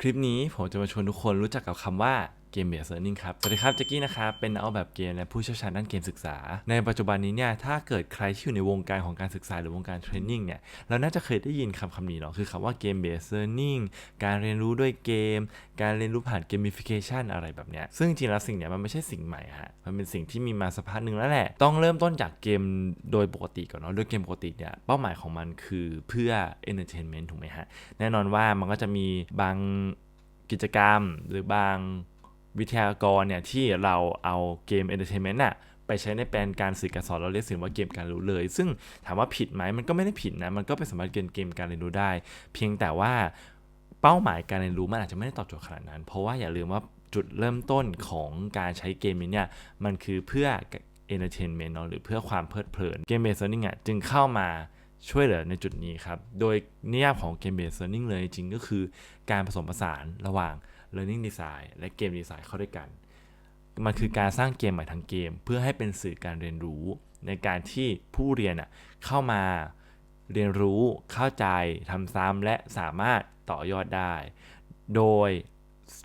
คลิปนี้ผมจะมาชวนทุกคนรู้จักกับคำว่าเกมเบสเ e อร์นิ่งครับ สวัสดีครับแจ็กกี้นะครับ เป็นนักออกแบบเกมและผู้เชี่ยวชาญด้านเกมศึกษา ในปัจจุบันนี้เนี่ย ถ้าเกิดใครที่อยู่ในวงการของการศึกษาหรือวงการเทรนนิ่งเนี่ย เราน่าจะเคยได้ยินคำคำนี้เนาะ คือคำว่าเกมเบสเ e อร์นิ่งการเรียนรู้ด้วยเกม การเรียนรู้ผ่านเกมฟิเคชันอะไรแบบเนี้ย ซึ่งจริงแล้วสิ่งเนี้ยมันไม่ใช่สิ่งใหม่ฮะ มันเป็นสิ่งที่มีมาสักพักหนึ่งแล้วแหละ ต้องเริ่มต้นจากเกมโดยปกติก่อนเนาะ โดยเกมปกติเนี่ย เป้าหมายของมันคือเพื่อ entertainment ถูกไหมฮะ แน่นอนว่ามันก็จะมีบางกิจกรรมหรือบาง วิทยากรเนี่ยที่เราเอาเกมเอนเตอร์เทนเมนต์น่ะไปใช้ในแปลนการสื่อการสอนเราเรียกสิ่งว่าเกมการรู้เลย ซึ่งถามว่าผิดไหมมันก็ไม่ได้ผิดนะ มันก็เป็นสามารถเกมเกมการเรียนรู้ได้ เพียงแต่ว่าเป้าหมายการเรียนรู้มันอาจจะไม่ได้ตอบโจทย์ขนาดนั้น เพราะว่าอย่าลืมว่าจุดเริ่มต้นของการใช้เกมนี้เนี่ยมันคือเพื่อ entertainment เนาะหรือเพื่อความเพลิดเพลินเกมเบส learning อะจึงเข้ามาช่วยเหลือในจุดนี้ครับ โดยนิยามของเกมเบส learning เลยจริงก็คือการผสมผสานระหว่าง learning design และเกมดีไซน์เข้าด้วยกัน มันคือการสร้างเกมใหม่ทั้งเกม เพื่อให้เป็นสื่อการเรียนรู้ ในการที่ผู้เรียนเข้ามาเรียนรู้เข้าใจทำซ้ำและสามารถต่อยอดได้ โดย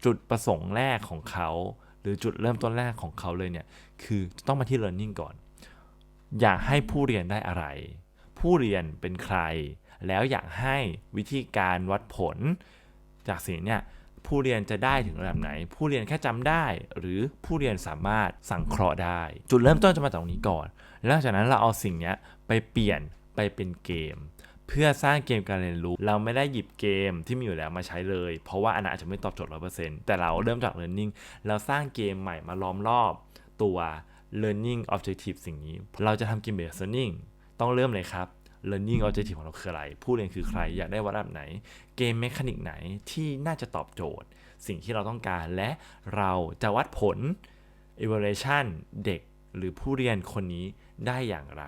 จุดประสงค์แรกของเขา หรือจุดเริ่มต้นแรกของเขาเลยเนี่ย คือต้องมาที่ learning ก่อน อยากให้ผู้เรียนได้อะไร ผู้เรียนเป็นใคร แล้วอยากให้วิธีการวัดผล จากสิ่งเนี่ย ผู้เรียนจะได้ถึงระดับไหน ผู้เรียนแค่จำได้ หรือผู้เรียนสามารถสังเคราะห์ได้ จุดเริ่มต้นจะมาจากตรงนี้ก่อน แล้วจากนั้นเราเอาสิ่งนี้ไปเปลี่ยนไปเป็นเกม เพื่อสร้างเกมการเรียนรู้ เราไม่ได้หยิบเกมที่มีอยู่แล้วมาใช้เลย เพราะว่าอันนั้นอาจจะไม่ตอบโจทย์ร้อเปอร์เซ็นต์แต่เราเริ่มจาก learning เราสร้างเกมใหม่มาล้อมรอบตัว learning objective สิ่งนี้ เราจะทำเกม based learning ต้องเริ่มเลยครับ learning objective ของเราคืออะไร ผู้เรียนคือใคร อยากได้วัดแบบไหน เกมเมคานิกไหนที่น่าจะตอบโจทย์ สิ่งที่เราต้องการและเราจะวัดผล evaluation เด็กหรือผู้เรียนคนนี้ได้อย่างไร